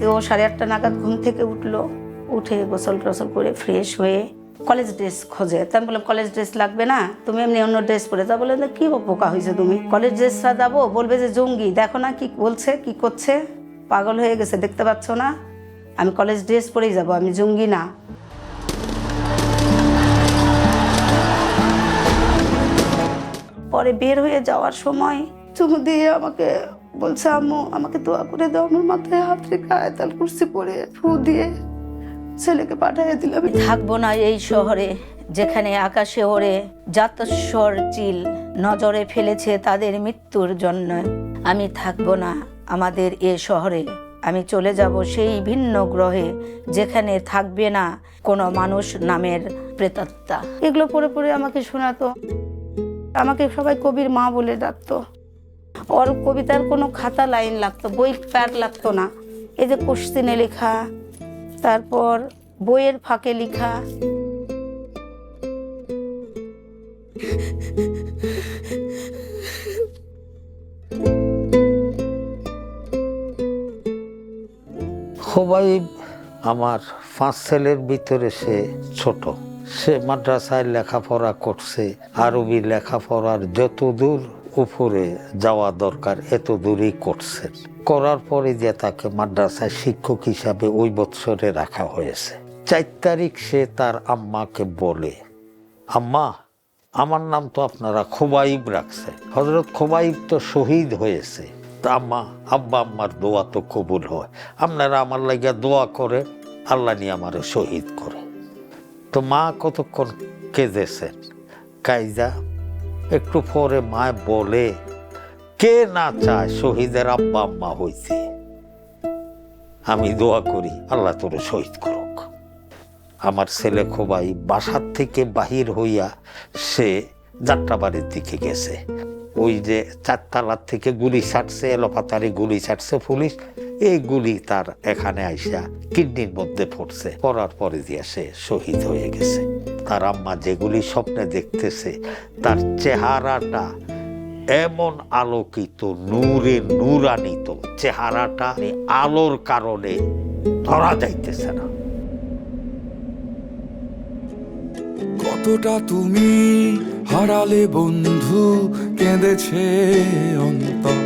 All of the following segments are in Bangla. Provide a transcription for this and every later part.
তো সাড়ে আটটা নাগাদ ঘুম থেকে উঠল, উঠে গোসল টোসল করে ফ্রেশ হয়ে কলেজ ড্রেস খোঁজে। তা আমি বললাম কলেজ ড্রেস লাগবে না, তুমি এমনি অন্য ড্রেস পরে তা বলে কি বোকা হয়েছে তুমি? কলেজ ড্রেসটা যাব, বলবে যে জঙ্গি। দেখো না কি বলছে, কি করছে? পাগল হয়ে গেছে, দেখতে পাচ্ছ না? আমি কলেজ ড্রেস পরেই যাব, আমি জঙ্গি না। পরে বের হয়ে যাওয়ার সময় চুমু দিয়ে আমাকে বলছে, আম্মু, আমাকে দোয়া করে দাও, আমার মাথায় হাত রেখে আয়তাল কুর্সি পরে ফু দিয়ে ছেলেকে পাঠিয়ে দিলাম। থাকব না এই শহরে, যেখানে আকাশে ওড়ে জাতস্বর চিল, নজরে ফেলেছে তাদের মৃত্যুর জন্য। আমি থাকব না আমাদের এ শহরে, আমি চলে যাব সেই ভিন্ন গ্রহে, যেখানে থাকবে না কোনো মানুষ নামের প্রেতাত্মা। এগুলো পড়ে পড়ে আমাকে শোনাতো। আমাকে সবাই কবির মা বলে ডাকতো। ওর কবিতার কোনো খাতা লাইন লাগতো, বই প্যাড লাগতো না। এই যে কোশ্চিনে লেখা, তারপর বইয়ের ফাঁকে লেখা। খোবাইব আমার পাঁচ ছেলের ভিতরে সে ছোট। সে মাদ্রাসায় লেখাপড়া করছে, আরবি লেখাপড়ার যত দূর উপরে যাওয়া দরকার, এত দূরেই করছেন। করার পরে যে তাকে মাদ্রাসায় শিক্ষক হিসাবে ওই বৎসরে রাখা হয়েছে। চার তারিখ সে তার আম্মাকে বলে, আম্মা, আমার নাম তো আপনারা খোবাইব রাখছে হজরত খোবাইব তো শহীদ হয়েছে। তা আম্মা, আব্বা আম্মার দোয়া তো কবুল হয়। আপনারা আমার লাগিয়া দোয়া করে আল্লাহ নিয়ে আমারে শহীদ করে তো মা কতক্ষণ কেঁদেছেন? কাইজা একটু পরে মা বলে, কে না চায় শহীদের আব্বা আম্মা হইতে আমি দোয়া করি, আল্লাহ তোর শহীদ করুক। আমার ছেলে খোবাই বাসার থেকে বাহির হইয়া সে যাত্রাবাড়ির দিকে গেছে। ওই যে চারতলার থেকে গুলি ছাড়ছে এলোপাতারি গুলি ছাড়ছে পুলিশ। এই গুলি তার এখানে আইসা কিডনির মধ্যে পড়ছে। পড়ার পরে দিয়ে সে শহীদ হয়ে গেছে। তার আম্মা যেগুলি স্বপ্নে দেখতেছে, তার চেহারাটা এমন আলোকিত, নূরে নূরানিত। চেহারাটা আলোর কারণে ধরা যাইতেছে না। কতটা তুমি হারালে বন্ধু, কেঁদেছে অন্তর।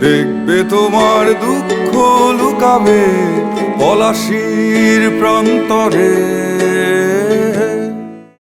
দেখবে তোমার দুঃখ লুকাবে পলাশির প্রান্তরে।